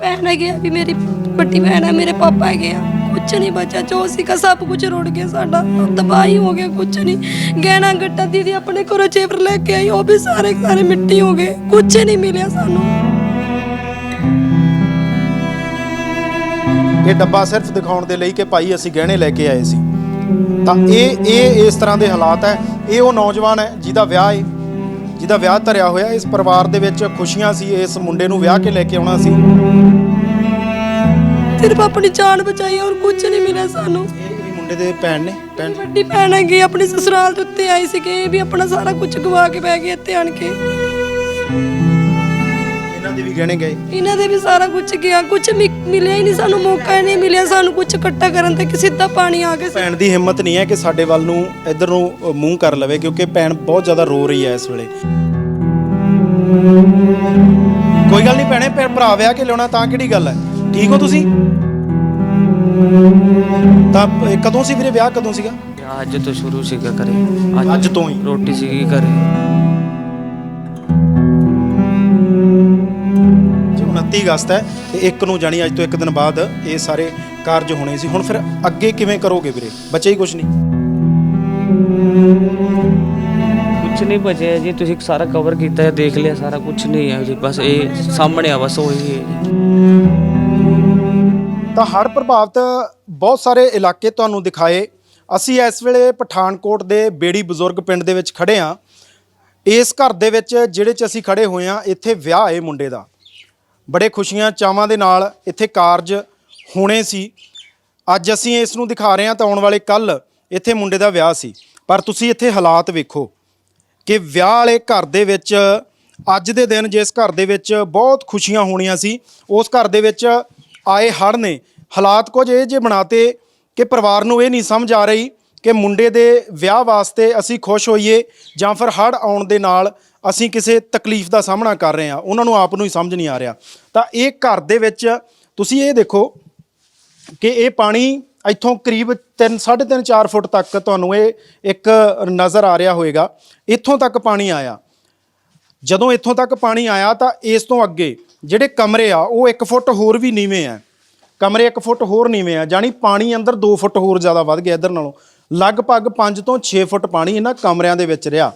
ਭੈਣ ਹੈਗੇ ਆ ਵੀ ਮੇਰੀ ਵੱਡੀ ਭੈਣ ਹੈ ਮੇਰੇ ਪਾਪਾ ਹੈਗੇ ਆ। ਕੁਛ ਨਹੀਂ ਬਚਿਆ, ਜੋ ਸੀਗਾ ਸਭ ਕੁਝ ਰੁੜ ਗਿਆ ਸਾਡਾ। ਤਬਾਹੀ ਹੋ ਗਿਆ, ਕੁਛ ਨਹੀਂ ਗਹਿਣਾ ਗੱਟਾ ਦੀਦੀ ਆਪਣੇ ਘਰੋਂ ਜੇਵਰ ਲੈ ਕੇ ਆਈ, ਉਹ ਵੀ ਸਾਰੇ ਸਾਰੇ ਮਿੱਟੀ ਹੋ ਗਏ। ਕੁਛ ਨਹੀਂ ਮਿਲਿਆ ਸਾਨੂੰ। ਇਹ ਡੱਬਾ ਸਿਰਫ ਦਿਖਾਉਣ ਦੇ ਲਈ ਕਿ ਭਾਈ ਅਸੀਂ ਗਹਿਣੇ ਲੈ ਕੇ ਆਏ ਸੀ। ਤਾਂ ਇਹ ਇਹ ਇਸ ਤਰ੍ਹਾਂ ਦੇ ਹਾਲਾਤ ਹੈ। ਇਹ ਉਹ ਨੌਜਵਾਨ ਹੈ ਜਿਹਦਾ ਵਿਆਹ ਹੈ ਜਿਹਦਾ ਵਿਆਹ ਧਰਿਆ ਹੋਇਆ ਇਸ ਪਰਿਵਾਰ ਦੇ ਵਿੱਚ ਖੁਸ਼ੀਆਂ ਸੀ ਇਸ ਮੁੰਡੇ ਨੂੰ ਵਿਆਹ ਕੇ ਲੈ ਕੇ ਆਉਣਾ ਸੀ। ਸਿਰਫ ਆਪਣੀ ਜਾਨ ਬਚਾਈ ਔਰ ਕੁਛ ਨਹੀਂ ਮਿਲਿਆ ਸਾਨੂੰ। ਇਹ ਮੁੰਡੇ ਦੇ ਭੈਣ ਨੇ ਭੈਣ ਵੱਡੀ ਭੈਣ ਹੈਗੀ ਆਪਣੀ ਸਸੁਰਾਲ ਦੇ ਉੱਤੇ ਆਈ ਸੀਗੇ ਇਹ ਵੀ ਆਪਣਾ ਸਾਰਾ ਕੁਝ ਗਵਾ ਕੇ ਬਹਿ ਗਏ ਇੱਥੇ ਆਣ ਕੇ। ਇਹਨਾਂ ਦੇ ਵੀ ਗਹਿਣੇ ਗਏ। ਇਹਨਾਂ ਦੇ ਵੀ ਸਾਰਾ ਕੁਝ ਗਿਆ ਕੁਝ ਮਿਲਿਆ ਹੀ ਨਹੀਂ ਸਾਨੂੰ ਮੌਕਾ ਹੀ ਨਹੀਂ ਮਿਲਿਆ ਸਾਨੂੰ ਕੁਝ ਇਕੱਠਾ ਕਰਨ ਤੇ ਕਿ ਸਿੱਧਾ ਪਾਣੀ ਆ ਗਿਆ ਭੈਣ ਦੀ ਹਿੰਮਤ ਨਹੀਂ ਹੈ ਕਿ ਸਾਡੇ ਵੱਲ ਨੂੰ ਇੱਧਰ ਨੂੰ ਮੂੰਹ ਕਰ ਲਵੇ ਕਿਉਂਕਿ ਭੈਣ ਬਹੁਤ ਜ਼ਿਆਦਾ ਰੋ ਰਹੀ ਹੈ ਇਸ ਵੇਲੇ। ਕੋਈ ਗੱਲ ਨਹੀਂ ਭੈਣੇ ਭੈਣ ਭਰਾ ਵਿਆਹ ਕੇ ਲਿਆਉਣਾ ਤਾਂ ਕਿਹੜੀ ਗੱਲ ਹੈ? ਠੀਕ ਹੋ ਤੁਸੀਂ? ਤਾਂ ਇਹ ਕਦੋਂ ਸੀ ਵੀਰੇ ਵਿਆਹ? ਕਦੋਂ ਸੀਗਾ? ਅੱਜ ਤੋਂ ਸ਼ੁਰੂ ਸੀਗਾ ਕਰੇ ਅੱਜ ਤੋਂ ਹੀ? ਰੋਟੀ ਸੀਗੀ ਘਰੇ। ਜੀ 29 ਅਗਸਤ ਹੈ ਤੇ ਇੱਕ ਨੂੰ ਜਾਣੀ ਅੱਜ ਤੋਂ ਇੱਕ ਦਿਨ ਬਾਅਦ ਇਹ ਸਾਰੇ ਕਾਰਜ ਹੋਣੇ ਸੀ। ਹੁਣ ਫਿਰ ਅੱਗੇ ਕਿਵੇਂ ਕਰੋਗੇ ਵੀਰੇ? ਬੱਚੇ ਹੀ ਕੁਝ ਨਹੀਂ। ਕੁਝ ਨਹੀਂ ਬਚਿਆ ਜੀ, ਤੁਸੀਂ ਸਾਰਾ ਕਵਰ ਕੀਤਾ ਹੈ, ਦੇਖ ਲਿਆ, ਸਾਰਾ ਕੁਝ ਨਹੀਂ ਹੈ ਜੀ, ਬਸ ਇਹ ਸਾਹਮਣੇ ਆ, ਬਸ ਉਹੀ ਹੈ ਜੀ। ਤਾਂ ਹੜ੍ਹ ਪ੍ਰਭਾਵਿਤ ਬਹੁਤ ਸਾਰੇ ਇਲਾਕੇ ਤੁਹਾਨੂੰ ਦਿਖਾਏ। ਅਸੀਂ ਇਸ ਵੇਲੇ ਪਠਾਨਕੋਟ ਦੇ ਬੇੜੀ ਬਜ਼ੁਰਗ ਪਿੰਡ ਦੇ ਵਿੱਚ ਖੜੇ ਆ ਇਸ ਘਰ ਦੇ ਵਿੱਚ ਜਿਹੜੇ 'ਚ ਅਸੀਂ ਖੜੇ ਹੋਏ ਆ ਇੱਥੇ ਵਿਆਹ ਹੈ ਮੁੰਡੇ ਦਾ। ਬੜੇ ਖੁਸ਼ੀਆਂ, ਚਾਵਾਂ ਦੇ ਨਾਲ ਇੱਥੇ ਕਾਰਜ ਹੋਣੇ ਸੀ। ਅੱਜ ਅਸੀਂ ਇਸ ਨੂੰ ਦਿਖਾ ਰਹੇ ਹਾਂ ਤਾਂ ਆਉਣ ਵਾਲੇ ਕੱਲ ਇੱਥੇ ਮੁੰਡੇ ਦਾ ਵਿਆਹ ਸੀ। ਪਰ ਤੁਸੀਂ ਇੱਥੇ ਹਾਲਾਤ ਵੇਖੋ। ਕਿ ਵਿਆਹ ਵਾਲੇ ਘਰ ਦੇ ਵਿੱਚ ਅੱਜ ਦੇ ਦਿਨ ਜਿਸ ਘਰ ਦੇ ਵਿੱਚ ਬਹੁਤ ਖੁਸ਼ੀਆਂ ਹੋਣੀਆਂ ਸੀ, ਉਸ ਘਰ ਦੇ ਵਿੱਚ ਆਏ ਹੜ੍ਹ ਨੇ। ਹਾਲਾਤ ਕੁਝ ਇਹ ਜੇ ਬਣਾਤੇ ਕਿ ਪਰਿਵਾਰ ਨੂੰ ਇਹ ਨਹੀਂ ਸਮਝ ਆ ਰਹੀ ਕਿ ਮੁੰਡੇ ਦੇ ਵਿਆਹ ਵਾਸਤੇ ਅਸੀਂ ਖੁਸ਼ ਹੋਈਏ ਜਾਂ ਫਿਰ ਹੜ੍ਹ ਆਉਣ ਦੇ ਨਾਲ ਅਸੀਂ ਕਿਸੇ ਤਕਲੀਫ ਦਾ ਸਾਹਮਣਾ ਕਰ ਰਹੇ ਹਾਂ। ਉਹਨਾਂ ਨੂੰ ਆਪ ਨੂੰ ਹੀ ਸਮਝ ਨਹੀਂ ਆ ਰਿਹਾ। ਤਾਂ ਇਹ ਘਰ ਦੇ ਵਿੱਚ ਤੁਸੀਂ ਇਹ ਦੇਖੋ ਕਿ ਇਹ ਪਾਣੀ ਇੱਥੋਂ ਕਰੀਬ 3 3.5 4 ਫੁੱਟ ਤੱਕ ਤੁਹਾਨੂੰ ਇਹ ਇੱਕ ਨਜ਼ਰ ਆ ਰਿਹਾ ਹੋਵੇਗਾ ਇੱਥੋਂ ਤੱਕ ਪਾਣੀ ਆਇਆ। ਜਦੋਂ ਇੱਥੋਂ ਤੱਕ ਪਾਣੀ ਆਇਆ ਤਾਂ ਇਸ ਤੋਂ ਅੱਗੇ ਜਿਹੜੇ ਕਮਰੇ ਆ, ਉਹ 1 ਫੁੱਟ ਹੋਰ ਵੀ ਨੀਵੇਂ ਆ। ਕਮਰੇ 1 ਫੁੱਟ ਹੋਰ ਨੀਵੇਂ ਆ ਜਾਨੀ ਪਾਣੀ ਅੰਦਰ 2 ਫੁੱਟ ਹੋਰ ਜ਼ਿਆਦਾ ਵੱਧ ਗਿਆ ਇਧਰ ਨਾਲੋਂ। ਲਗਭਗ 5 ਤੋਂ 6 ਫੁੱਟ ਪਾਣੀ ਇਹਨਾਂ ਕਮਰਿਆਂ ਦੇ ਵਿੱਚ ਰਿਹਾ।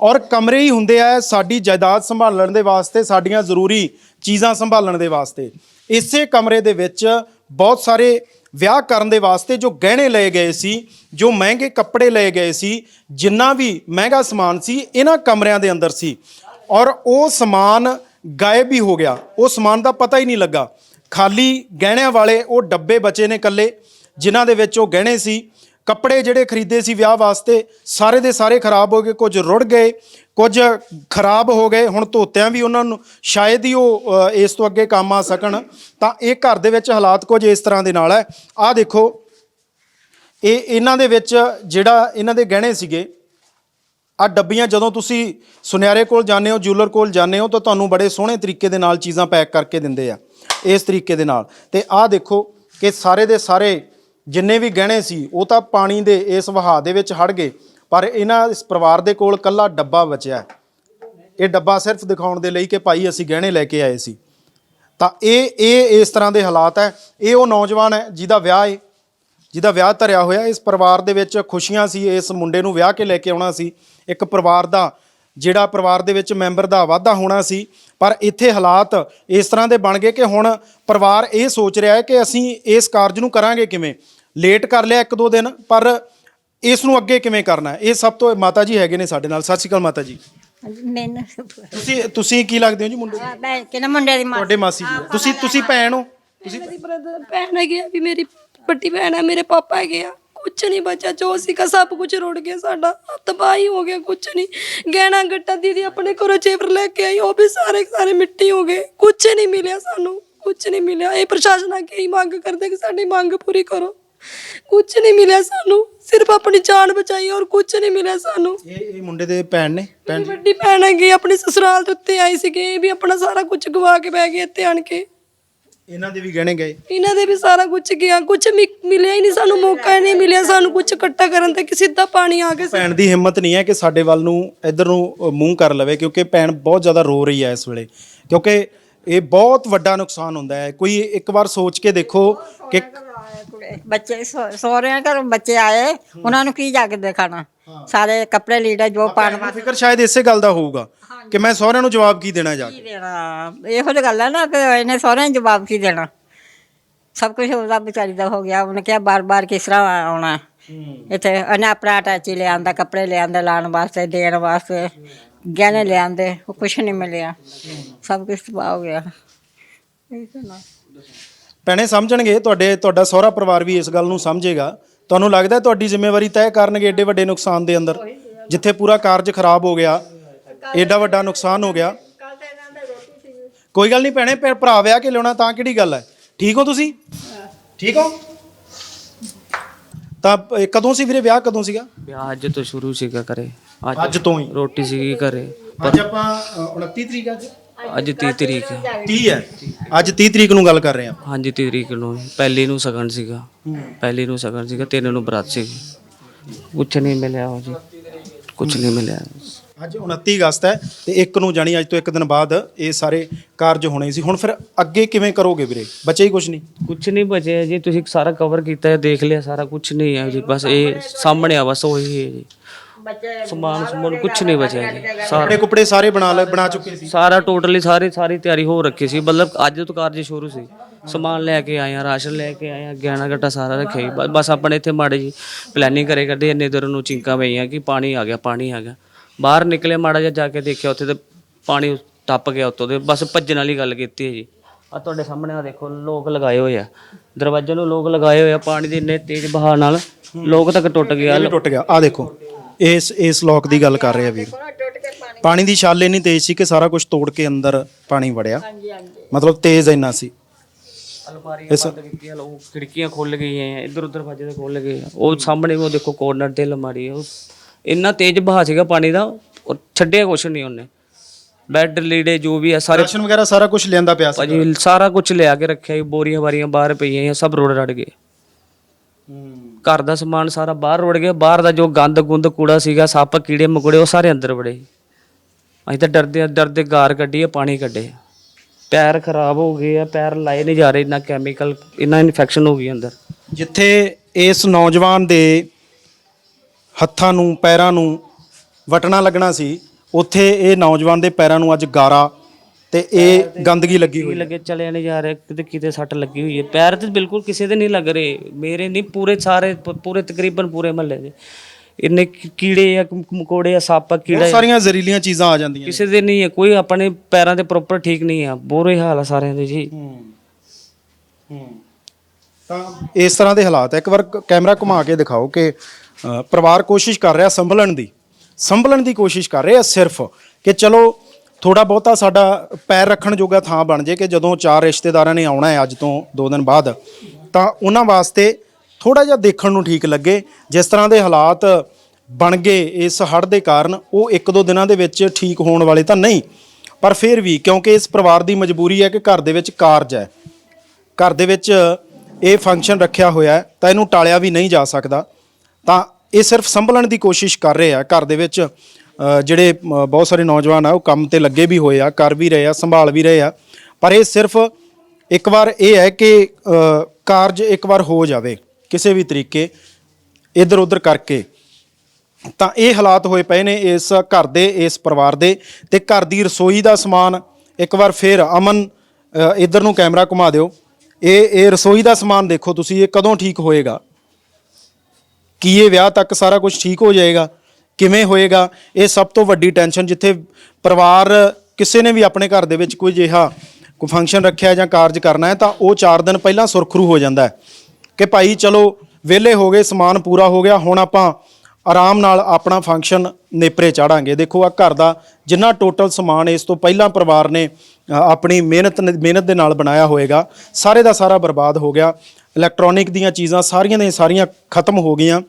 ਔਰ ਕਮਰੇ ਹੀ ਹੁੰਦੇ ਆ ਸਾਡੀ ਜਾਇਦਾਦ ਸੰਭਾਲਣ ਦੇ ਵਾਸਤੇ, ਸਾਡੀਆਂ ਜ਼ਰੂਰੀ ਚੀਜ਼ਾਂ ਸੰਭਾਲਣ ਦੇ ਵਾਸਤੇ। ਇਸੇ ਕਮਰੇ ਦੇ ਵਿੱਚ ਬਹੁਤ ਸਾਰੇ ਵਿਆਹ ਕਰਨ ਦੇ ਵਾਸਤੇ ਜੋ ਗਹਿਣੇ ਲਏ ਗਏ ਸੀ, ਜੋ ਮਹਿੰਗੇ ਕੱਪੜੇ ਲਏ ਗਏ ਸੀ, ਜਿੰਨਾ ਵੀ ਮਹਿੰਗਾ ਸਮਾਨ ਸੀ, ਇਹਨਾਂ ਕਮਰਿਆਂ ਦੇ ਅੰਦਰ ਸੀ। ਔਰ ਉਹ ਸਮਾਨ ਗਾਇਬ ਹੀ ਹੋ ਗਿਆ। ਉਹ ਸਮਾਨ ਦਾ ਪਤਾ ਹੀ ਨਹੀਂ ਲੱਗਾ। ਖਾਲੀ ਗਹਿਣਿਆਂ ਵਾਲੇ ਉਹ ਡੱਬੇ ਬਚੇ ਨੇ ਕੱਲੇ ਜਿਨ੍ਹਾਂ ਦੇ ਵਿੱਚ ਉਹ ਗਹਿਣੇ ਸੀ। ਕੱਪੜੇ ਜਿਹੜੇ ਖਰੀਦੇ ਸੀ ਵਿਆਹ ਵਾਸਤੇ, ਸਾਰੇ ਦੇ ਸਾਰੇ ਖਰਾਬ ਹੋ ਗਏ, ਕੁਝ ਰੁੜ ਗਏ, ਕੁਝ ਖਰਾਬ ਹੋ ਗਏ, ਹੁਣ ਧੋਤਿਆਂ ਵੀ ਉਹਨਾਂ ਨੂੰ, ਸ਼ਾਇਦ ਹੀ ਉਹ ਇਸ ਤੋਂ ਅੱਗੇ ਕੰਮ ਆ ਸਕਣ। ਤਾਂ ਇਹ ਘਰ ਦੇ ਵਿੱਚ ਹਾਲਾਤ ਕੁਝ ਇਸ ਤਰ੍ਹਾਂ ਦੇ ਨਾਲ ਹੈ। ਆਹ ਦੇਖੋ, ਇਹ ਇਹਨਾਂ ਦੇ ਵਿੱਚ ਜਿਹੜਾ ਇਹਨਾਂ ਦੇ ਗਹਿਣੇ ਸੀਗੇ ਆ ਡੱਬੀਆਂ ਜਦੋਂ ਤੁਸੀਂ ਸੁਨਿਆਰੇ ਕੋਲ ਜਾਂਦੇ ਹੋ, ਜੂਲਰ ਕੋਲ ਜਾਂਦੇ ਹੋ, ਤਾਂ ਤੁਹਾਨੂੰ ਬੜੇ ਸੋਹਣੇ ਤਰੀਕੇ ਦੇ ਨਾਲ ਚੀਜ਼ਾਂ ਪੈਕ ਕਰਕੇ ਦਿੰਦੇ ਆ, ਇਸ ਤਰੀਕੇ ਦੇ ਨਾਲ। ਤੇ ਆਹ ਦੇਖੋ ਕਿ ਸਾਰੇ ਦੇ ਸਾਰੇ ਜਿੰਨੇ ਵੀ ਗਹਿਣੇ ਸੀ, ਉਹ ਤਾਂ ਪਾਣੀ ਦੇ ਇਸ ਵਹਾਅ ਦੇ ਵਿੱਚ ਹੜ ਗਏ, ਪਰ ਇਹਨਾਂ ਇਸ ਪਰਿਵਾਰ ਦੇ ਕੋਲ ਕੱਲਾ ਡੱਬਾ ਬਚਿਆ ਇਹ ਡੱਬਾ ਸਿਰਫ ਦਿਖਾਉਣ ਦੇ ਲਈ ਕਿ ਭਾਈ ਅਸੀਂ ਗਹਿਣੇ ਲੈ ਕੇ ਆਏ ਸੀ। ਤਾਂ ਇਹ ਇਹ ਇਸ ਤਰ੍ਹਾਂ ਦੇ ਹਾਲਾਤ ਹੈ। ਇਹ ਉਹ ਨੌਜਵਾਨ ਹੈ ਜਿਹਦਾ ਵਿਆਹ ਹੈ ਜਿਹਦਾ ਵਿਆਹ ਧਰਿਆ ਹੋਇਆ। ਇਸ ਪਰਿਵਾਰ ਦੇ ਵਿੱਚ ਖੁਸ਼ੀਆਂ ਸੀ, ਇਸ ਮੁੰਡੇ ਨੂੰ ਵਿਆਹ ਕੇ ਲੈ ਕੇ ਆਉਣਾ ਸੀ। ਇੱਕ ਪਰਿਵਾਰ ਦਾ ਜਿਹੜਾ ਪਰਿਵਾਰ ਦੇ ਵਿੱਚ ਮੈਂਬਰ ਦਾ ਵਾਧਾ ਹੋਣਾ ਸੀ। ਪਰ ਇੱਥੇ ਹਾਲਾਤ ਇਸ ਤਰ੍ਹਾਂ ਦੇ ਬਣ ਗਏ ਕਿ ਹੁਣ ਪਰਿਵਾਰ ਇਹ ਸੋਚ ਰਿਹਾ ਹੈ ਕਿ ਅਸੀਂ ਇਸ ਕਾਰਜ ਨੂੰ ਕਰਾਂਗੇ ਕਿਵੇਂ। ਲੇਟ ਕਰ ਲਿਆ ਇੱਕ ਦੋ ਦਿਨ, ਪਰ ਇਸ ਨੂੰ ਅੱਗੇ ਕਿਵੇਂ ਕਰਨਾ ਇਹ ਸਭ ਤੋਂ ਮਾਤਾ ਜੀ ਹੈਗੇ ਨੇ ਸਾਡੇ ਨਾਲ। ਸਤਿ ਸ਼੍ਰੀ ਅਕਾਲ ਮਾਤਾ ਜੀ। ਮੈਨੂੰ ਤੁਸੀਂ ਤੁਸੀਂ ਕੀ ਲੱਗਦੇ ਹੋ ਜੀ ਮੁੰਡੇ? ਨੂੰ? ਮੈਂ ਕਿਹਨਾਂ ਮੁੰਡੇ ਦੀ ਮਾਂ ਤੁਹਾਡੇ ਮਾਸੀ ਜੀ। ਤੁਸੀਂ ਤੁਸੀਂ ਭੈਣ ਹੋ? ਤੁਸੀਂ ਮੇਰੀ ਬ੍ਰਦਰ ਭੈਣ ਹੈਗੇ ਆ, ਵੀ ਮੇਰੀ ਵੱਡੀ ਭੈਣ ਹੈ ਮੇਰੇ ਪਾਪਾ ਹੈਗੇ ਆ। ਕੁਛ ਨਹੀਂ ਬਚਿਆ ਜੋ ਸੀਗਾ ਸਭ ਕੁਝ ਰੁੜ ਗਿਆ ਸਾਡਾ। ਤਬਾਹੀ ਹੋ ਗਿਆ ਕੁਛ ਨਹੀਂ ਗਹਿਣਾ ਗੱਟਾ ਦੀਦੀ ਆਪਣੇ ਘਰੋਂ ਜੇਵਰ ਲੈ ਕੇ ਆਈ ਉਹ ਵੀ ਸਾਰੇ ਸਾਰੇ ਮਿੱਟੀ ਹੋ ਗਏ। ਕੁਛ ਨਹੀਂ ਮਿਲਿਆ ਸਾਨੂੰ ਕੁਛ ਨਹੀਂ ਮਿਲਿਆ। ਇਹ ਪ੍ਰਸ਼ਾਸਨ ਅੱਗੇ ਹੀ ਮੰਗ ਕਰਦੇ ਕਿ ਸਾਡੀ ਮੰਗ ਪੂਰੀ ਕਰੋ। ਕੁਛ ਨਹੀਂ ਮਿਲਿਆ ਸਾਨੂੰ ਸਿਰਫ ਆਪਣੀ ਜਾਨ ਬਚਾਈ ਔਰ ਕੁਛ ਨਹੀਂ ਮਿਲਿਆ ਸਾਨੂੰ। ਇਹ ਇਹ ਮੁੰਡੇ ਦੇ ਭੈਣ ਨੇ? ਭੈਣ ਵੱਡੀ ਭੈਣ ਹੈਗੀ ਆਪਣੀ ਸਸੁਰਾਲ ਦੇ ਉੱਤੇ ਆਈ ਸੀਗੇ। ਇਹ ਵੀ ਆਪਣਾ ਸਾਰਾ ਕੁਝ ਗਵਾ ਕੇ ਬਹਿ ਗਏ ਇੱਥੇ ਆਣ ਕੇ। ਇਹਨਾਂ ਦੇ ਵੀ ਗਹਿਣੇ ਗਏ? ਇਹਨਾਂ ਦੇ ਵੀ ਸਾਰਾ ਕੁਝ ਗਿਆ। ਕੁਝ ਮਿਲਿਆ ਹੀ ਨਹੀਂ ਸਾਨੂੰ ਮੌਕਾ ਹੀ ਨਹੀਂ ਮਿਲਿਆ ਸਾਨੂੰ ਕੁਝ ਇਕੱਠਾ ਕਰਨ ਤੇ ਕਿ ਸਿੱਧਾ ਪਾਣੀ ਆ ਗਿਆ ਭੈਣ ਦੀ ਹਿੰਮਤ ਨਹੀਂ ਹੈ ਕਿ ਸਾਡੇ ਵੱਲ ਨੂੰ ਇੱਧਰ ਨੂੰ ਅ, ਮੂੰਹ ਕਰ ਲਵੇ ਕਿਉਂਕਿ ਭੈਣ ਬਹੁਤ ਜ਼ਿਆਦਾ ਰੋ ਰਹੀ ਹੈ ਇਸ ਵੇਲੇ। ਕਿਉਂਕਿ ਇਹ ਬਹੁਤ ਵੱਡਾ ਨੁਕਸਾਨ ਹੁੰਦਾ ਹੈ। ਕੋਈ ਇੱਕ ਵਾਰ ਸੋਚ ਕੇ ਦੇਖੋ ਕਿ ਬੱਚੇ ਸੋ- ਸਹੁਰਿਆਂ ਘਰੋਂ ਬੱਚੇ ਆਏ ਉਹਨਾਂ ਨੂੰ ਕੀ ਜਾ ਕੇ ਦਿਖਾਣਾ? ਸਾਰੇ ਕੱਪੜੇ ਲੀੜੇ ਜੋ ਪਾਣ ਵਾਸਤੇ। ਫਿਕਰ ਸ਼ਾਇਦ ਇਸੇ ਗੱਲ ਦਾ ਹੋਊਗਾ ਕਿ ਮੈਂ ਸਹੁਰਿਆਂ ਨੂੰ ਜਵਾਬ ਕੀ ਦੇਣਾ ਜਾ ਕੀ ਕੇ? ਦੇਣਾ? ਇਹੋ ਜਿਹੀ ਗੱਲ ਹੈ ਨਾ ਕਿ ਇਹਨੇ ਸਹੁਰਿਆਂ ਨੂੰ ਜਵਾਬ ਕੀ ਦੇਣਾ? ਸਭ ਕੁਝ ਉਹਦਾ ਵਿਚਾਰੀ ਦਾ ਹੋ ਗਿਆ ਉਹਨੇ ਕਿਹਾ ਬਾਰ-ਬਾਰ ਕਿਸ ਤਰ੍ਹਾਂ ਆਉਣਾ? ਇੱਥੇ ਉਹਨੇ ਆਪਣਾ ਅਟੈਚੀ ਲਿਆਂਦਾ ਕੱਪੜੇ ਲਿਆਂਦੇ ਲਾਉਣ ਵਾਸਤੇ ਦੇਣ ਵਾਸਤੇ ਗਹਿਣੇ ਲਿਆਂਦੇ ਉਹ ਕੁਝ ਨਹੀਂ ਮਿਲਿਆ। ਸਭ ਕੁਝ ਤਬਾਹ ਹੋ ਗਿਆ। ਇਹ ਤਾਂ ਨਾ। ਭੈਣੇ ਸਮਝਣਗੇ ਤੁਹਾਡੇ ਤੁਹਾਡਾ ਸਹੁਰਾ ਪਰਿਵਾਰ ਵੀ ਇਸ ਗੱਲ ਨੂੰ ਸਮਝੇਗਾ। ਤੁਹਾਨੂੰ ਲੱਗਦਾ ਤੁਹਾਡੀ ਜ਼ਿੰਮੇਵਾਰੀ ਤੈਅ ਕਰਨਗੇ ਏਡੇ ਵੱਡੇ ਨੁਕਸਾਨ ਦੇ ਅੰਦਰ? ਜਿੱਥੇ ਪੂਰਾ ਕਾਰਜ ਖਰਾਬ ਹੋ ਗਿਆ ਏਡਾ ਵੱਡਾ ਨੁਕਸਾਨ ਹੋ ਗਿਆ। ਕੋਈ ਗੱਲ ਨਹੀਂ ਭੈਣੇ ਭਰਾ ਵਿਆਹ ਕੇ ਲਿਆਉਣਾ ਤਾਂ ਕਿਹੜੀ ਗੱਲ ਹੈ? ਠੀਕ ਹੋ ਤੁਸੀਂ? ਠੀਕ ਹੋ? ਤਾਂ ਕਦੋਂ ਸੀ ਵੀਰੇ ਵਿਆਹ? ਕਦੋਂ ਸੀਗਾ? ਵਿਆਹ ਅੱਜ ਤੋਂ ਸ਼ੁਰੂ ਸੀਗਾ ਕਰੇ ਅੱਜ ਤੋਂ ਹੀ। ਰੋਟੀ ਸੀਗੀ ਘਰੇ। ਅੱਜ ਆਪਾਂ ਅ, 29 ਤਰੀਕ ਅੱਜ। ਅੱਜ 30 ਤਰੀਕ ਹੈ 30 ਹੈ? ਅੱਜ 30 ਤਰੀਕ ਨੂੰ ਗੱਲ ਕਰ ਰਹੇ ਹਾਂ। ਹਾਂਜੀ 30 ਤਰੀਕ ਨੂੰ। ਪਹਿਲੀ ਨੂੰ ਸਗਨ ਸੀਗਾ। ਪਹਿਲੀ ਨੂੰ ਸਗਨ ਸੀਗਾ ਤਿੰਨ ਨੂੰ ਬਰਾਤ ਸੀਗੀ। ਕੁਛ ਨਹੀਂ ਮਿਲਿਆ ਉਹ ਜੀ। ਕੁਛ ਨਹੀਂ ਮਿਲਿਆ। ਅੱਜ 29 ਅਗਸਤ ਹੈ ਤੇ ਇੱਕ ਨੂੰ ਜਾਣੀ ਅੱਜ ਤੋਂ ਇੱਕ ਦਿਨ ਬਾਅਦ ਇਹ ਸਾਰੇ ਕਾਰਜ ਹੋਣੇ ਸੀ। ਹੁਣ ਫਿਰ ਅੱਗੇ ਕਿਵੇਂ ਕਰੋਗੇ ਵੀਰੇ? ਬੱਚੇ ਹੀ ਕੁਝ ਨਹੀਂ। ਕੁਛ ਨਹੀਂ ਬਚਿਆ ਜੀ। ਤੁਸੀਂ ਸਾਰਾ ਕਵਰ ਕੀਤਾ ਹੈ ਦੇਖ ਲਿਆ ਸਾਰਾ ਕੁਛ ਨਹੀਂ ਹੈ ਜੀ। ਬਸ ਇਹ ਸਾਹਮਣੇ ਆ ਬਸ ਉਹੀ ਹੈ ਜੀ। ਸਮਾਨ ਸਮੂਨ ਕੁਛ ਨਹੀਂ ਬਚਿਆ ਜੀ। ਸਾਰਾ ਕੱਪੜੇ ਕੁਪੜੇ ਸਾਰੇ ਬਣਾ ਲੈ ਬਣਾ ਚੁੱਕੇ ਸੀ? ਸਾਰਾ ਟੋਟਲੀ ਸਾਰੀ ਸਾਰੀ ਤਿਆਰੀ ਹੋ ਰੱਖੀ ਸੀ। ਮਤਲਬ ਅੱਜ ਤੋਂ ਕਾਰਜ ਸ਼ੁਰੂ ਸੀ। ਸਮਾਨ ਲੈ ਕੇ ਆਏ ਆ ਰਾਸ਼ਨ ਲੈ ਕੇ ਆਏ ਆ ਗਿਆਨਾ ਘਟਾ ਸਾਰਾ ਰੱਖਿਆ ਜੀ। ਬ- ਬਸ ਆਪਣੇ ਇੱਥੇ ਮਾੜੇ ਜੀ ਪਲੈਨਿੰਗ ਕਰੇ ਕਰਦੇ ਇੰਨੇ ਦਰ ਨੂੰ ਚਿੰਕਾਂ ਪਈਆਂ ਕਿ ਪਾਣੀ ਆ ਗਿਆ ਪਾਣੀ ਆ ਗਿਆ। ਬਾਹਰ ਨਿਕਲੇ ਮਾੜਾ ਜਿਹਾ ਜਾ ਕੇ ਦੇਖਿਆ ਉੱਥੇ ਤੇ ਪਾਣੀ ਟੱਪ ਗਿਆ ਉੱਤੋਂ ਦੇ ਬਸ ਭੱਜਣ ਵਾਲੀ ਗੱਲ ਕੀਤੀ ਹੈ ਜੀ। ਆ ਤੁਹਾਡੇ ਸਾਹਮਣੇ ਆ ਦੇਖੋ ਲੋਕ ਲਗਾਏ ਹੋਏ ਆ। ਦਰਵਾਜ਼ੇ ਨੂੰ ਲੋਕ ਲਗਾਏ ਹੋਏ ਆ ਪਾਣੀ ਦੇ ਇੰਨੇ ਤੇਜ਼ ਬਹਾਅ ਨਾਲ ਲੋਕ ਤੱਕ ਟੁੱਟ ਗਿਆ। ਟੁੱਟ ਗਿਆ। ਆ ਦੇਖੋ ਇਸ ਇਸ ਲੋਕ ਦੀ ਗੱਲ ਕਰ ਰਹੇ ਆ ਵੀਰ। ਪਾਣੀ ਦੀ ਛਾਲ ਇੰਨੀ ਤੇਜ਼ ਸੀ ਕਿ ਸਾਰਾ ਕੁਝ ਤੋੜ ਕੇ ਅੰਦਰ ਪਾਣੀ ਵੜਿਆ। ਮਤਲਬ ਤੇਜ਼ ਇੰਨਾ ਸੀ। ਅਲਮਾਰੀਆਂ ਬੰਦ ਕੀਤੀਆਂ ਲੋਕ ਖਿੜਕੀਆਂ ਖੁੱਲ ਗਈਆਂ ਇੱਧਰ ਉੱਧਰ ਭੱਜਦੇ ਖੁੱਲ ਗਏ। ਉਹ ਸਾਹਮਣੇ ਉਹ ਦੇਖੋ ਕੋਰਨਰ ਤੇ ਅਲਮਾਰੀ ਹੈ ਉਹ ਇੰਨਾ ਤੇਜ਼ ਬਹਾ ਸੀਗਾ ਪਾਣੀ ਦਾ ਉਹ ਛੱਡਿਆ ਕੁਛ ਨਹੀਂ ਉਹਨੇ। ਬੈੱਡ ਲੀੜੇ ਜੋ ਵੀ ਹੈ ਸਾਰੇ ਰਾਸ਼ਨ ਵਗੈਰਾ ਸਾਰਾ ਕੁਝ ਲਿਆਂਦਾ ਪਿਆ ਸੀ। ਭਾਜੀ ਸਾਰਾ ਕੁਝ ਲਿਆ ਕੇ ਰੱਖਿਆ ਸੀ ਬੋਰੀਆਂ ਬਾਰੀਆਂ ਬਾਹਰ ਪਈਆਂ ਸੀ ਸਭ ਰੋੜ ਰੜ ਗਏ। ਘਰ ਦਾ ਸਮਾਨ ਸਾਰਾ ਬਾਹਰ ਰੋੜ ਗਿਆ, ਬਾਹਰ ਦਾ ਜੋ ਗੰਦ ਗੁੰਦ ਕੂੜਾ ਸੀਗਾ, ਸੱਪ, ਕੀੜੇ, ਮਕੌੜੇ, ਉਹ ਸਾਰੇ ਅੰਦਰ ਵੜੇ। ਅਸੀਂ ਤਾਂ ਡਰਦੇ ਡਰਦੇ ਗਾਰ ਕੱਢੀਏ ਪਾਣੀ ਕੱਢੇ ਪੈਰ ਖਰਾਬ ਹੋ ਗਏ ਆ, ਪੈਰ ਲਾਏ ਨਹੀਂ ਜਾ ਰਹੇ, ਇੰਨਾ ਕੈਮੀਕਲ ਇੰਨਾ ਇਨਫੈਕਸ਼ਨ ਹੋ ਗਈ ਅੰਦਰ। ਜਿੱਥੇ ਇਸ ਨੌਜਵਾਨ ਦੇ ਹੱਥਾਂ ਨੂੰ, ਪੈਰਾਂ ਨੂੰ ਵਟਣਾ ਲੱਗਣਾ ਸੀ, ਉੱਥੇ ਇਹ ਨੌਜਵਾਨ ਦੇ ਪੈਰਾਂ ਨੂੰ ਅੱਜ ਗਾਰਾ ਤੇ ਇਹ ਗੰਦਗੀ ਲੱਗੀ ਹੋਈ ਲੱਗੇ ਚਲੇ ਨਹੀਂ ਜਾ ਰਹੇ ਕਿਤੇ ਕਿਤੇ ਸੱਟ ਲੱਗੀ ਹੋਈ ਹੈ। ਪੈਰ ਤੇ ਬਿਲਕੁਲ ਕਿਸੇ ਦੇ ਨਹੀਂ ਲੱਗ ਰਹੇ। ਮੇਰੇ ਨਹੀਂ ਪੂਰੇ ਸਾਰੇ ਪ- ਪੂਰੇ ਤਕਰੀਬਨ ਪੂਰੇ ਮਹੱਲੇ ਦੇ। ਇੰਨੇ ਕੀ- ਕੀੜੇ ਆ ਮਕੌੜੇ ਆ ਸੱਪ ਆ ਕੀੜਾ ਬਹੁਤ ਸਾਰੀਆਂ ਜ਼ਹਿਰੀਲੀਆਂ ਚੀਜ਼ਾਂ ਆ ਜਾਂਦੀਆਂ। ਕਿਸੇ ਦੇ ਨਹੀਂ ਹੈ ਕੋਈ ਆਪਣੇ ਪੈਰਾਂ ਦੇ ਪ੍ਰੋਪਰ ਠੀਕ ਨਹੀਂ ਆ। ਬੁਰੇ ਹਾਲ ਆ ਸਾਰਿਆਂ ਦੇ ਜੀ। ਤਾਂ ਇਸ ਤਰ੍ਹਾਂ ਦੇ ਹਾਲਾਤ ਹੈ ਇੱਕ ਵਾਰ ਕ- ਕੈਮਰਾ ਘੁਮਾ ਕੇ ਦਿਖਾਓ ਕਿ ਅ, ਪਰਿਵਾਰ ਕੋਸ਼ਿਸ਼ ਕਰ ਰਿਹਾ ਸੰਭਲਣ ਦੀ। ਸੰਭਲਣ ਦੀ ਕੋਸ਼ਿਸ਼ ਕਰ ਰਿਹਾ ਸਿਰਫ ਕਿ ਚਲੋ ਥੋੜਾ ਬਹੁਤਾ ਸਾਡਾ ਪੈਰ ਰੱਖਣ ਜੋਗਾ ਥਾਂ ਬਣ ਜੇ ਕਿ ਜਦੋਂ ਚਾਰ ਰਿਸ਼ਤੇਦਾਰਾਂ ਨੇ ਆਉਣਾ ਹੈ ਅੱਜ ਤੋਂ 2 ਦਿਨ ਬਾਅਦ, ਤਾਂ ਉਹਨਾਂ ਵਾਸਤੇ ਥੋੜਾ ਜਿਹਾ ਦੇਖਣ ਨੂੰ ਠੀਕ ਲੱਗੇ। ਜਿਸ ਤਰ੍ਹਾਂ ਦੇ ਹਾਲਾਤ ਬਣ ਗਏ ਇਸ ਹੜ੍ਹ ਦੇ ਕਾਰਨ, ਉਹ ਇੱਕ ਦੋ ਦਿਨਾਂ ਦੇ ਵਿੱਚ ਠੀਕ ਹੋਣ ਵਾਲੇ ਤਾਂ ਨਹੀਂ, ਪਰ ਫਿਰ ਵੀ ਕਿਉਂਕਿ ਇਸ ਪਰਿਵਾਰ ਦੀ ਮਜਬੂਰੀ ਹੈ ਕਿ ਘਰ ਦੇ ਵਿੱਚ ਕਾਰਜ ਹੈ। ਘਰ ਦੇ ਵਿੱਚ ਇਹ ਫੰਕਸ਼ਨ ਰੱਖਿਆ ਹੋਇਆ ਤਾਂ ਇਹਨੂੰ ਟਾਲਿਆ ਵੀ ਨਹੀਂ ਜਾ ਸਕਦਾ। ਤਾਂ ਇਹ ਸਿਰਫ ਸੰਭਲਣ ਦੀ ਕੋਸ਼ਿਸ਼ ਕਰ ਰਹੇ ਆ ਘਰ ਦੇ ਵਿੱਚ ਜਿਹੜੇ ਬਹੁਤ ਸਾਰੇ ਨੌਜਵਾਨ ਆ ਉਹ ਕੰਮ ਤੇ ਲੱਗੇ ਵੀ ਹੋਏ ਆ ਕਰ ਵੀ ਰਹੇ ਆ ਸੰਭਾਲ ਵੀ ਰਹੇ ਆ। ਪਰ ਇਹ ਸਿਰਫ ਇੱਕ ਵਾਰ ਇਹ ਹੈ ਕਿ ਕਾਰਜ ਇੱਕ ਵਾਰ ਹੋ ਜਾਵੇ ਕਿਸੇ ਵੀ ਤਰੀਕੇ ਇਧਰ ਉਧਰ ਕਰਕੇ। ਤਾਂ ਇਹ ਹਾਲਾਤ ਹੋਏ ਪਏ ਨੇ ਇਸ ਘਰ ਦੇ ਇਸ ਪਰਿਵਾਰ ਦੇ। ਤੇ ਘਰ ਦੀ ਰਸੋਈ ਦਾ ਸਮਾਨ ਇੱਕ ਵਾਰ ਫੇਰ ਅਮਨ ਅ, ਇੱਧਰ ਨੂੰ ਕੈਮਰਾ ਘੁਮਾ ਦਿਓ। ਇਹ ਇਹ ਰਸੋਈ ਦਾ ਸਮਾਨ ਦੇਖੋ ਤੁਸੀਂ ਇਹ ਕਦੋਂ ਠੀਕ ਹੋਏਗਾ? ਕੀ ਇਹ ਵਿਆਹ ਤੱਕ ਸਾਰਾ ਕੁਝ ਠੀਕ ਹੋ ਜਾਏਗਾ? ਕਿਵੇਂ ਹੋਏਗਾ, ਇਹ ਸਭ ਤੋਂ ਵੱਡੀ ਟੈਨਸ਼ਨ ਜਿੱਥੇ ਪਰਿਵਾਰ ਕਿਸੇ ਨੇ ਵੀ ਆਪਣੇ ਘਰ ਦੇ ਵਿੱਚ ਕੋਈ ਜਿਹਾ ਕੋਈ ਫੰਕਸ਼ਨ ਰੱਖਿਆ ਜਾਂ ਕਾਰਜ ਕਰਨਾ ਹੈ, ਤਾਂ ਉਹ 4 ਦਿਨ ਪਹਿਲਾਂ ਸੁਰਖਰੂ ਹੋ ਜਾਂਦਾ ਹੈ ਕਿ ਭਾਈ ਚਲੋ ਵਿਹਲੇ ਹੋ ਗਏ, ਸਮਾਨ ਪੂਰਾ ਹੋ ਗਿਆ, ਹੁਣ ਆਪਾਂ ਆਰਾਮ ਨਾਲ ਆਪਣਾ ਫੰਕਸ਼ਨ ਨੇਪਰੇ ਚਾੜਾਂਗੇ। ਦੇਖੋ ਆ ਘਰ ਦਾ ਜਿੰਨਾ ਟੋਟਲ ਸਮਾਨ ਇਸ ਤੋਂ ਪਹਿਲਾਂ ਪਰਿਵਾਰ ਨੇ ਆਪਣੀ ਮਿਹਨਤ ਨ- ਮਿਹਨਤ ਦੇ ਨਾਲ ਬਣਾਇਆ ਹੋਏਗਾ, ਸਾਰੇ ਦਾ ਸਾਰਾ ਬਰਬਾਦ ਹੋ ਗਿਆ ਇਲੈਕਟ੍ਰੋਨਿਕ ਦੀਆਂ ਚੀਜ਼ਾਂ ਸਾਰੀਆਂ ਦੀਆਂ ਸਾਰੀਆਂ ਖਤਮ ਹੋ ਗਈਆਂ।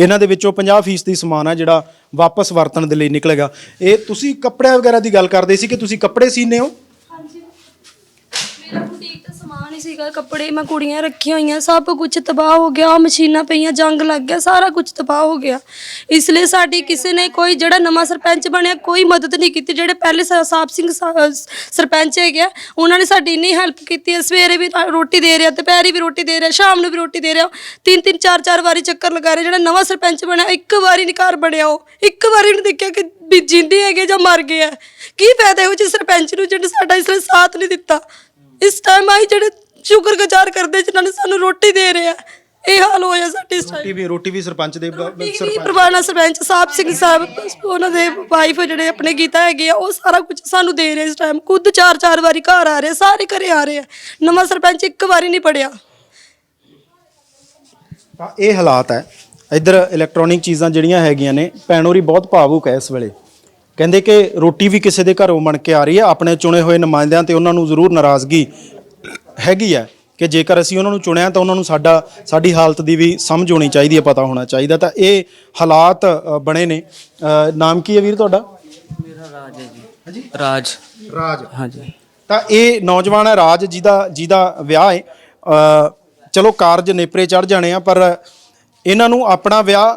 ਇਹਨਾਂ ਦੇ ਵਿੱਚੋਂ 50% ਦੀ ਸਮਾਨ ਆ ਜਿਹੜਾ ਵਾਪਸ ਵਰਤਣ ਦੇ ਲਈ ਨਿਕਲੇਗਾ। ਇਹ ਤੁਸੀਂ ਕੱਪੜਿਆਂ ਵਗੈਰਾ ਦੀ ਗੱਲ ਕਰਦੇ ਸੀ ਕਿ ਤੁਸੀਂ ਕੱਪੜੇ ਸੀਨੇ ਹੋ? ਮੇਰਾ ਬੁਟੀਕ ਦਾ ਸਮਾਨ ਹੀ ਸੀਗਾ ਕੱਪੜੇ ਮੈਂ ਕੁੜੀਆਂ ਰੱਖੀਆਂ ਹੋਈਆਂ ਸਭ ਕੁਝ ਤਬਾਹ ਹੋ ਗਿਆ ਮਸ਼ੀਨਾਂ ਪਈਆਂ ਜੰਗ ਲੱਗ ਗਿਆ ਸਾਰਾ ਕੁਝ ਤਬਾਹ ਹੋ ਗਿਆ। ਇਸ ਲਈ ਸਾਡੀ ਕਿਸੇ ਨੇ ਕੋਈ ਜਿਹੜਾ ਨਵਾਂ ਸਰਪੰਚ ਬਣਿਆ ਕੋਈ ਮਦਦ ਨਹੀਂ ਕੀਤੀ ਜਿਹੜੇ ਪਹਿਲੇ ਸ- ਸਾਹਿਬ ਸਿੰਘ ਸਾ- ਸਰਪੰਚ ਹੈਗੇ ਆ, ਉਹਨਾਂ ਨੇ ਸਾਡੀ ਇੰਨੀ ਹੈਲਪ ਕੀਤੀ ਹੈ ਸਵੇਰੇ ਵੀ ਰਾ- ਰੋਟੀ ਦੇ ਰਿਹਾ ਦੁਪਹਿਰੀ ਵੀ ਰੋਟੀ ਦੇ ਰਿਹਾ ਸ਼ਾਮ ਨੂੰ ਵੀ ਰੋਟੀ ਦੇ ਰਿਹਾ ਤਿੰਨ ਤਿੰਨ ਚਾਰ ਚਾਰ ਵਾਰੀ ਚੱਕਰ ਲਗਾ ਰਿਹਾ ਜਿਹੜਾ ਨਵਾਂ ਸਰਪੰਚ ਬਣਿਆ ਇੱਕ ਵਾਰੀ ਨਹੀਂ ਘਰ ਬਣਿਆ ਉਹ ਇੱਕ ਵਾਰੀ ਨਹੀਂ ਦੇਖਿਆ ਕਿ ਵੀ ਜਿੰਦੇ ਹੈਗੇ ਜਾਂ ਮਰ ਗਏ ਆ। ਕੀ ਫਾਇਦਾ ਇਹੋ ਜਿਹੇ ਸਰਪੰਚ ਨੂੰ ਜਿਹਨੇ ਸਾਡਾ ਇਸ ਲਈ ਸਾਥ ਨਹੀਂ ਦਿੱਤਾ? ਇਸ ਟਾਈਮ ਆਈ ਜਿਹੜੇ ਸ਼ੁਕਰਗੁਜ਼ਾਰ ਕਰਦੇ ਜਿਨ੍ਹਾਂ ਨੇ ਸਾਨੂੰ ਰੋਟੀ ਦੇ ਰਹੇ ਇਹ ਹਾਲ ਹੋਇਆ ਸਾਡੇ ਇਸ ਟਾਈਮ ਵੀ ਰੋਟੀ ਵੀ ਸਰਪੰਚ ਦੇ ਬ- ਬ- ਵੀ ਸਰਪੰਚ। ਪ੍ਰਵਾਨਾ ਸਰਪੰਚ ਸਾਹਿਬ ਸਿੰਘ ਸਾਹਿਬ ਉਹਨਾਂ ਦੇ ਵਾਈਫ ਜਿਹੜੇ ਆਪਣੇ ਗੀਤਾ ਹੈਗੇ ਆ ਉਹ ਸਾਰਾ ਕੁਝ ਸਾਨੂੰ ਦੇ ਰਹੇ ਇਸ ਟਾਈਮ ਖੁਦ ਚਾਰ ਚਾਰ ਵਾਰੀ ਘਰ ਆ ਰਹੇ ਸਾਰੇ ਘਰੇ ਆ ਰਹੇ ਆ। ਨਵਾਂ ਸਰਪੰਚ ਇੱਕ ਵਾਰੀ ਨਹੀਂ ਪੜਿਆ। ਤਾਂ ਇਹ ਹਾਲਾਤ ਹੈ। ਇੱਧਰ ਇਲੈਕਟ੍ਰੋਨਿਕ ਚੀਜ਼ਾਂ ਜਿਹੜੀਆਂ ਹੈਗੀਆਂ ਨੇ ਭੈਣੋਰੀ ਬਹੁਤ ਭਾਵੁਕ ਹੈ ਇਸ ਵੇਲੇ। ਕਹਿੰਦੇ ਕਿ ਰੋਟੀ ਵੀ ਕਿਸੇ ਦੇ ਘਰੋਂ ਬਣ ਕੇ ਆ ਰਹੀ ਹੈ। ਆਪਣੇ ਚੁਣੇ ਹੋਏ ਨੁਮਾਇੰਦਿਆਂ ਤੇ ਉਹਨਾਂ ਨੂੰ ਜ਼ਰੂਰ ਨਾਰਾਜ਼ਗੀ ਹੈਗੀ ਹੈ ਕਿ ਜੇਕਰ ਅਸੀਂ ਉਹਨਾਂ ਨੂੰ ਚੁਣਿਆ ਤਾਂ ਉਹਨਾਂ ਨੂੰ ਸਾਡਾ ਸਾਡੀ ਹਾਲਤ ਦੀ ਵੀ ਸਮਝ ਹੋਣੀ ਚਾਹੀਦੀ ਹੈ ਪਤਾ ਹੋਣਾ ਚਾਹੀਦਾ। ਤਾਂ ਇਹ ਹਾਲਾਤ ਬਣੇ ਨੇ। ਨਾਮ ਕੀ ਹੈ ਵੀਰ ਤੁਹਾਡਾ? ਮੇਰਾ ਰਾਜ ਹੈ ਜੀ। ਹਾਂਜੀ? ਰਾਜ। ਰਾਜ। ਹਾਂਜੀ। ਤਾਂ ਇਹ ਨੌਜਵਾਨ ਹੈ ਰਾਜ ਜਿਹਦਾ ਜਿਹਦਾ ਵਿਆਹ ਹੈ। ਚਲੋ ਕਾਰਜ ਨੇਪਰੇ ਚੜ ਜਾਣੇ ਆ ਪਰ ਇਹਨਾਂ ਨੂੰ ਆਪਣਾ ਵਿਆਹ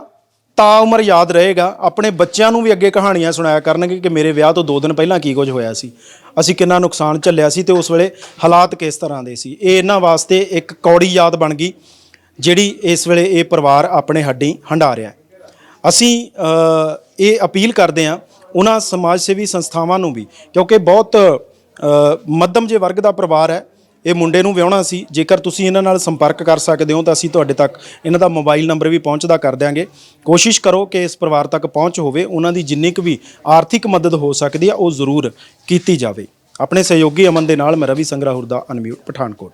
ਤਾਂ ਉਮਰ ਯਾਦ ਰਹੇਗਾ। ਆਪਣੇ ਬੱਚਿਆਂ ਨੂੰ ਵੀ ਅੱਗੇ ਕਹਾਣੀਆਂ ਸੁਣਾਇਆ ਕਰਨਗੇ ਕਿ ਮੇਰੇ ਵਿਆਹ ਤੋਂ 2 ਦਿਨ ਪਹਿਲਾਂ ਕੀ ਕੁਝ ਹੋਇਆ ਸੀ। ਅਸੀਂ ਕਿੰਨਾ ਨੁਕਸਾਨ ਝੱਲਿਆ ਸੀ ਤੇ ਉਸ ਵੇਲੇ ਹਾਲਾਤ ਕਿਸ ਤਰ੍ਹਾਂ ਦੇ ਸੀ। ਇਹ ਇਹਨਾਂ ਵਾਸਤੇ ਇੱਕ ਕੌੜੀ ਯਾਦ ਬਣ ਗਈ, ਜਿਹੜੀ ਇਸ ਵੇਲੇ ਇਹ ਪਰਿਵਾਰ ਆਪਣੇ ਹੱਡੀ ਹੰਡਾ ਰਿਹਾ ਅਸੀਂ ਇਹ ਅਪੀਲ ਕਰਦੇ ਹਾਂ ਉਹਨਾਂ ਸਮਾਜ ਸੇਵੀ ਸੰਸਥਾਵਾਂ ਨੂੰ ਵੀ, ਕਿਉਂਕਿ ਬਹੁਤ ਮੱਧਮ ਜੇ ਵਰਗ ਦਾ ਪਰਿਵਾਰ ਹੈ ਇਹ ਮੁੰਡੇ ਨੂੰ ਵਿਆਹਣਾ ਸੀ। ਜੇਕਰ ਤੁਸੀਂ ਇਹਨਾਂ ਨਾਲ ਸੰਪਰਕ ਕਰ ਸਕਦੇ ਹੋ, ਤਾਂ ਅਸੀਂ ਤੁਹਾਡੇ ਤੱਕ ਇਹਨਾਂ ਦਾ ਮੋਬਾਈਲ ਨੰਬਰ ਵੀ ਪਹੁੰਚਦਾ ਕਰ ਦਿਆਂਗੇ। ਕੋਸ਼ਿਸ਼ ਕਰੋ ਕਿ ਇਸ ਪਰਿਵਾਰ ਤੱਕ ਪਹੁੰਚ ਹੋਵੇ। ਉਹਨਾਂ ਦੀ ਜਿੰਨੀ ਕੁ ਵੀ ਆਰਥਿਕ ਮਦਦ ਹੋ ਸਕਦੀ ਆ ਉਹ ਜ਼ਰੂਰ ਕੀਤੀ ਜਾਵੇ। ਆਪਣੇ ਸਹਿਯੋਗੀ ਅਮਨ ਦੇ ਨਾਲ ਮੈਂ ਰਵੀ ਸੰਗਰਾਹੁਰ ਦਾ ਅਨਮਿਊਟ, ਪਠਾਨਕੋਟ।